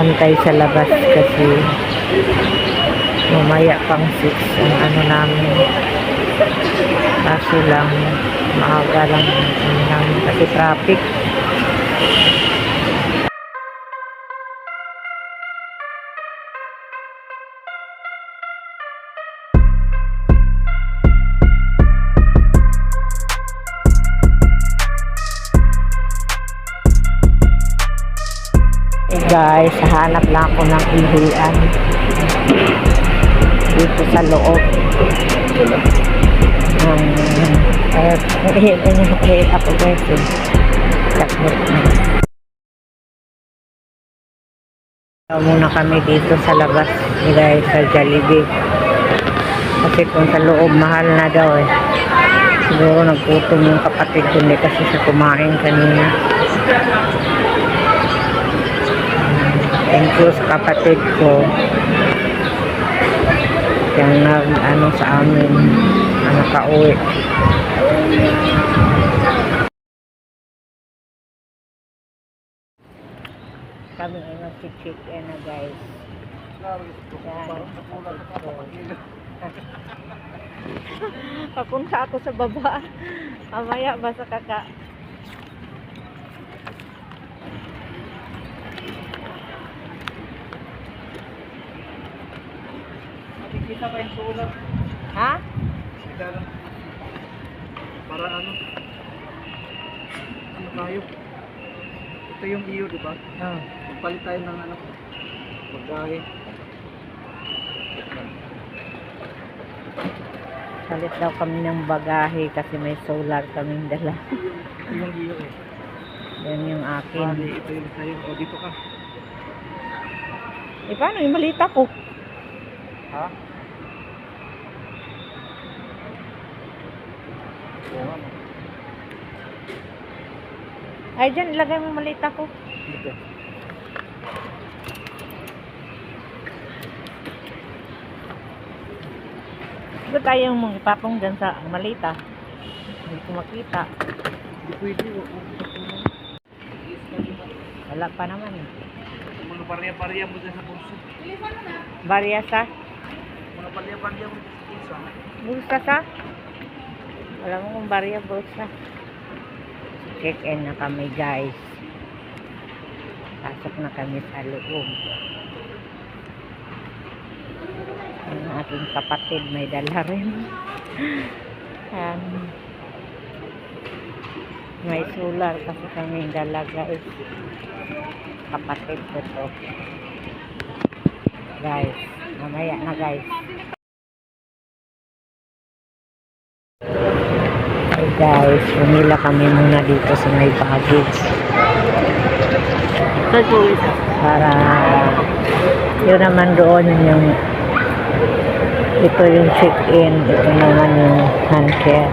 antay sa labas kasi mamaya pang 6 ang ano namin. Kaso lang, maaga lang namin kasi traffic. Guys, hanap lang ako ng ihian dito sa loob. Um, eh, ihian yung ihian ako guys eh. Muna kami dito sa labas guys sa Jollibee. Kasi kung sa loob mahal na daw eh. Siguro nagputom yung kapatid ko kasi siya kumain kanina. Thank you sa kapatid ko. Yung nag, ano sa amin, ano ka-uwi. Kami ay mag-chicken na guys. Papunta ako sa baba. Mamaya basta kaka Makikita pa yung solar. Ha? Kita lang. Para ano? Ano tayo? Ito yung iyo, di ba? Oh. Magpalit tayo ng ano? Pagkahe. Salit daw kami ng bagahe kasi may solar kaming dala. Ito yung iyo eh. Yan yung akin. Bali, ito yung sa'yo. O, dito ka. Eh, paano yung malita ko? Ha? Oo nga. no. Ay, dyan, ilagay mo malita ko. Dito. Ba tayong mga ipapong dyan sa malita? Hindi ko makita. Hindi pwede. Wala pa naman eh. Mga pariya-pariya mo dyan sa bulso. Barya sa? Mga pariya-pariya mo dyan sa bulso. Bulsa sa? Wala mo kung barya, bulsa. Check in na kami guys. Pasok na kami sa loob. Ang aking kapatid may dala rin. Um, may solar kasi kami dala guys. Kapatid ko to. Guys, mamaya na guys. Guys, pumila kami muna dito sa may baggage. Para yun naman doon yung ito yung check-in ito naman yung hand care.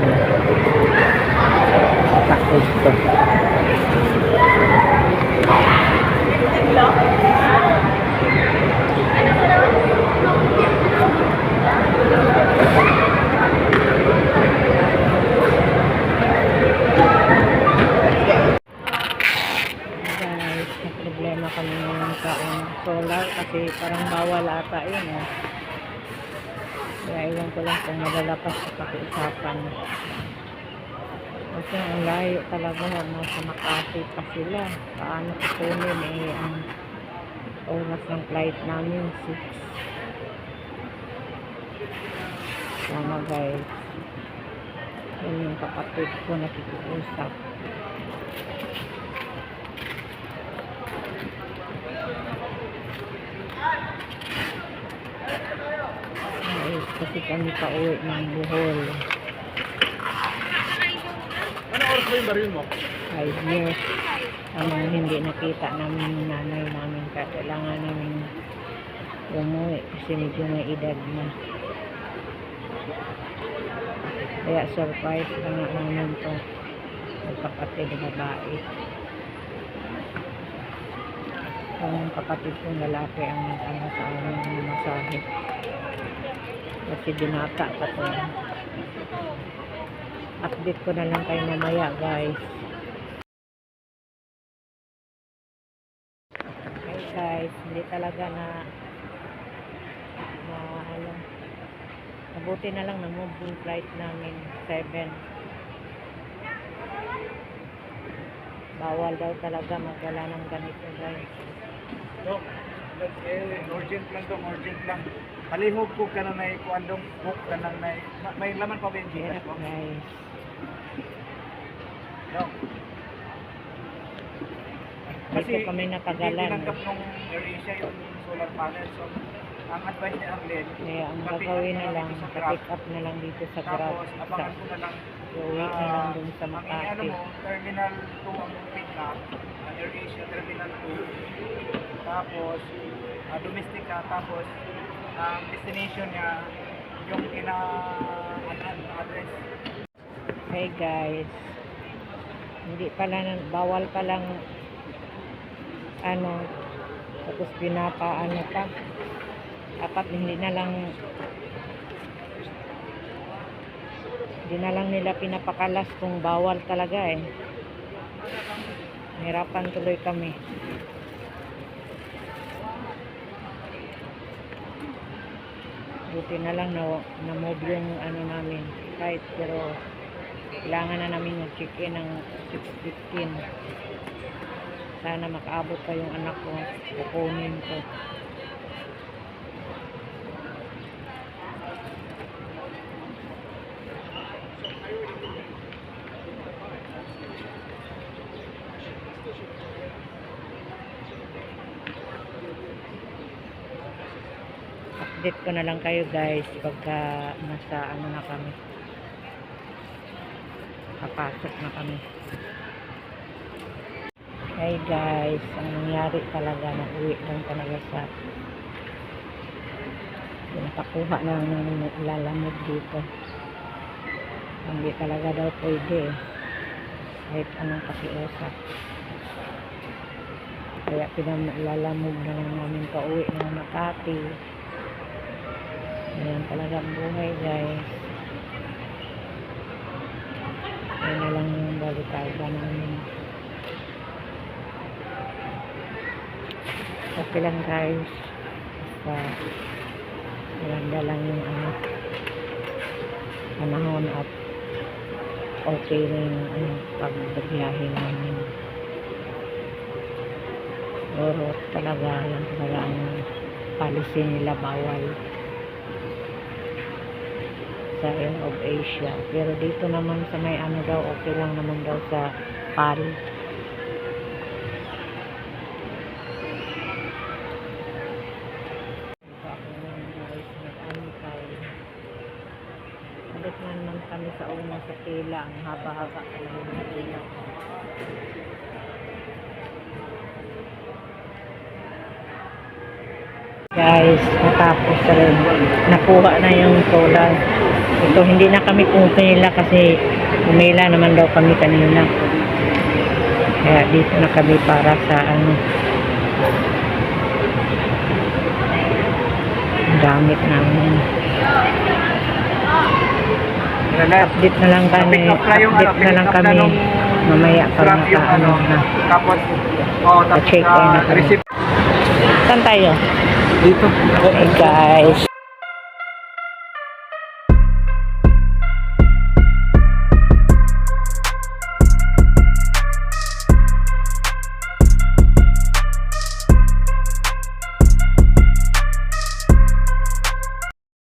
Package ko guys, may problema kami ngayon sa um, solar kasi parang bawal ata yun eh. Kaya iwan ko lang kung malalapas sa pakiusapan. Kasi ang layo talaga nasa Makati pa sila. Paano kukunin eh ang oras ng flight namin 6. Sama guys. Yan yung kapatid ko nakikiusap. Ay, kasi kami pa uwi ng Bohol. Ano oras ba yung baril mo? Five years. Ang hindi nakita namin yung nanay namin kailangan namin umuwi kasi medyo may edad na. Kaya surprise na nga namin to ang kapatid na babae. Ang kapatid kong lalaki ang nag-ano sa amin ng masahe. Kasi binata pa to. Update ko na lang kayo mamaya guys. Hey guys, hindi talaga na na ano mabuti na lang na move yung flight namin 7 bawal daw talaga magdala ng ganito guys that's eh, urgent lang dong, urgent lang. Palihog ko ka na na kuan dong, hook ka na na ma- may laman pa ba yung Gcash mo? guys Dok. dito kami Hindi natagalan tinanggap nung AirAsia yung solar panel. So, ang advice ni Arlen, kaya ang gagawin na na lang pick up na lang dito sa Grab Tapos, abangan ko na lang uwi na lang ah, dun sa Ang ano Makati mo, Terminal 2 ang pick up, ang AirAsia Terminal 2. Tapos, ah, domestic ka, tapos ang destination niya yung ina ano, address. Hey guys, hindi pala, nan- bawal palang ano, tapos pinapaano pa. Dapat hindi na lang hindi na lang nila pinapakalas kung bawal talaga eh. Hirapan tuloy kami. Buti na lang na, na-move yung ano namin. Kahit pero kailangan na namin mag-check-in ng 6.15. Sana makaabot pa yung anak ko. Kukunin ko. Update ko na lang kayo guys pagka nasa ano na kami. Papasok na kami. Hey guys ang nangyari talaga na uwi lang talaga sa pinapakuha na ng lalamog dito. Hindi talaga daw pwede eh. kahit anong pakiusap. Kaya pinalalamog na lang namin pauwi ng Makati Ayan talaga ang buhay guys. Ayan na lang yung balitada namin. Okay lang guys. Basta maganda lang yung ano, panahon at okay na yung ano, pagbiyahe namin. Pero talaga yan talaga ang policy nila bawal sa end of Asia. Pero dito naman sa may ano daw, okay lang naman daw sa Pali. Balik na naman kami sa una sa. Ang haba-haba talaga ng Guys, natapos na rin. Nakuha na yung solar. Ito, hindi na kami pumila kasi pumila naman daw kami kanina. Kaya dito na kami para sa ano gamit namin. Update na lang kami. Pick up na ano, Update na lang na kami. Mamaya pag nakaano ano, na. tapos, oh, tapos check-in na ah, kami. Saan tayo? Dito. Hey guys,